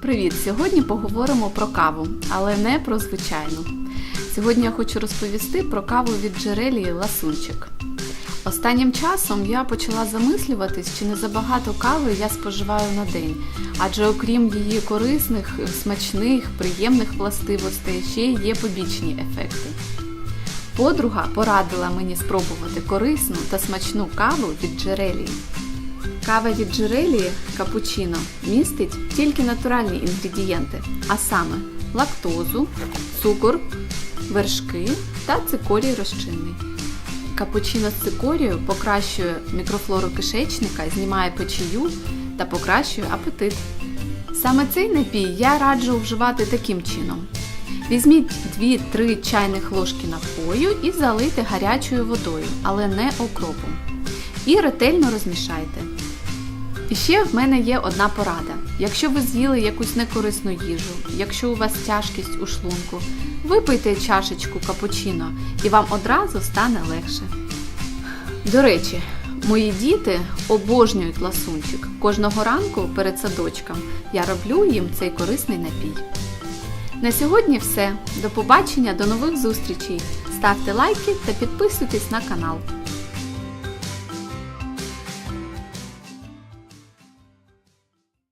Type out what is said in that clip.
Привіт! Сьогодні поговоримо про каву, але не про звичайну. Сьогодні я хочу розповісти про каву від джерелії ласунчик. Останнім часом я почала замислюватись, чи не забагато кави я споживаю на день, адже окрім її корисних, смачних, приємних властивостей, ще є побічні ефекти. Подруга порадила мені спробувати корисну та смачну каву від джерелії. Кава від джерелії капучино містить тільки натуральні інгредієнти, а саме лактозу, цукор, вершки та цикорій розчинний. Капучино з цикорією покращує мікрофлору кишечника, знімає печію та покращує апетит. Саме цей напій я раджу вживати таким чином. Візьміть 2-3 чайних ложки напою і залийте гарячою водою, але не окропом. І ретельно розмішайте. І ще в мене є одна порада. Якщо ви з'їли якусь некорисну їжу, якщо у вас тяжкість у шлунку, випийте чашечку капучино і вам одразу стане легше. До речі, мої діти обожнюють ласунчик. Кожного ранку перед садочком я роблю їм цей корисний напій. На сьогодні все. До побачення, до нових зустрічей. Ставте лайки та підписуйтесь на канал.